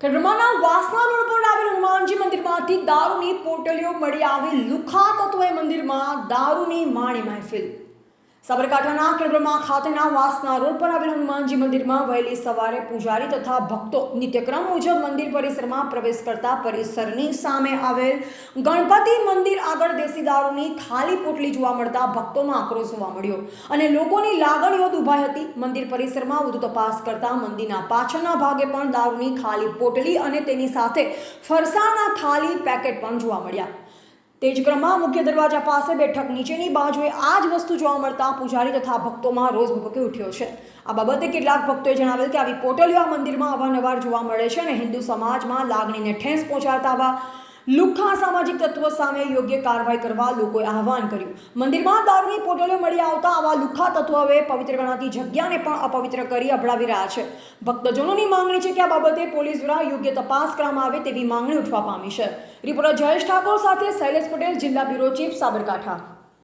ખેડબ્રહ્માના Vasna road પર આવેલ હનુમાનજી મંદિરમાંથી દારૂની પોટલીઓ મળી આવી લુખા તત્વોએ મંદિરમાં દારૂની માણી મહેફિલ. સાબરકાંઠાના કેન્દ્રમાં ખાતેના વાસના રોડ પર આવેલ હનુમાનજી મંદિરમાં વહેલી સવારે પૂજારી તથા ભક્તો નિત્યક્રમ મુજબ મંદિર પરિસરમાં પ્રવેશ કરતા પરિસરની સામે આવેલ ગણપતિ મંદિર આગળ દેશી દારૂની ખાલી પોટલી જોવા મળતા ભક્તોમાં આક્રોશ જોવા મળ્યો અને લોકોની લાગણીઓ દુભાઈ હતી. મંદિર પરિસરમાં વધુ તપાસ કરતા મંદિરના પાછળના ભાગે પણ દારૂની ખાલી પોટલી અને તેની સાથે ફરસાણના ખાલી પેકેટ પણ જોવા મળ્યા. તે જ ક્રમમાં મુખ્ય દરવાજા પાસે બેઠક નીચેની બાજુએ આ જ વસ્તુ જોવા મળતા પૂજારી તથા ભક્તોમાં રોષ ભભકી ઉઠ્યો છે. આ બાબતે કેટલાક ભક્તોએ જણાવેલ કે આવી પોટલીઓ આ મંદિરમાં અવારનવાર જોવા મળે છે અને હિન્દુ સમાજમાં લાગણીને ઠેસ પહોંચાડતા આવા લુખ્ખા સામાજિક તત્વો સામે યોગ્ય કાર્યવાહી કરવા લોકોએ આહવાન કર્યું. મંદિરમાં દારૂની પોટલીઓ મળી આવતા આવા લુખ્ખા તત્વોએ પવિત્ર ગણાતી જગ્યાને પણ અપવિત્ર કરી અભડાવી રહ્યા છે. ભક્તજનોની માંગણી છે કે આ બાબતે પોલીસ દ્વારા યોગ્ય તપાસ કરવામાં આવે તેવી માંગણી ઉઠવા પામી છે. રિપોર્ટર જયેશ ઠાકોર સાથે શૈલેષ પટેલ, જિલ્લા બ્યુરો ચીફ સાબરકાંઠા.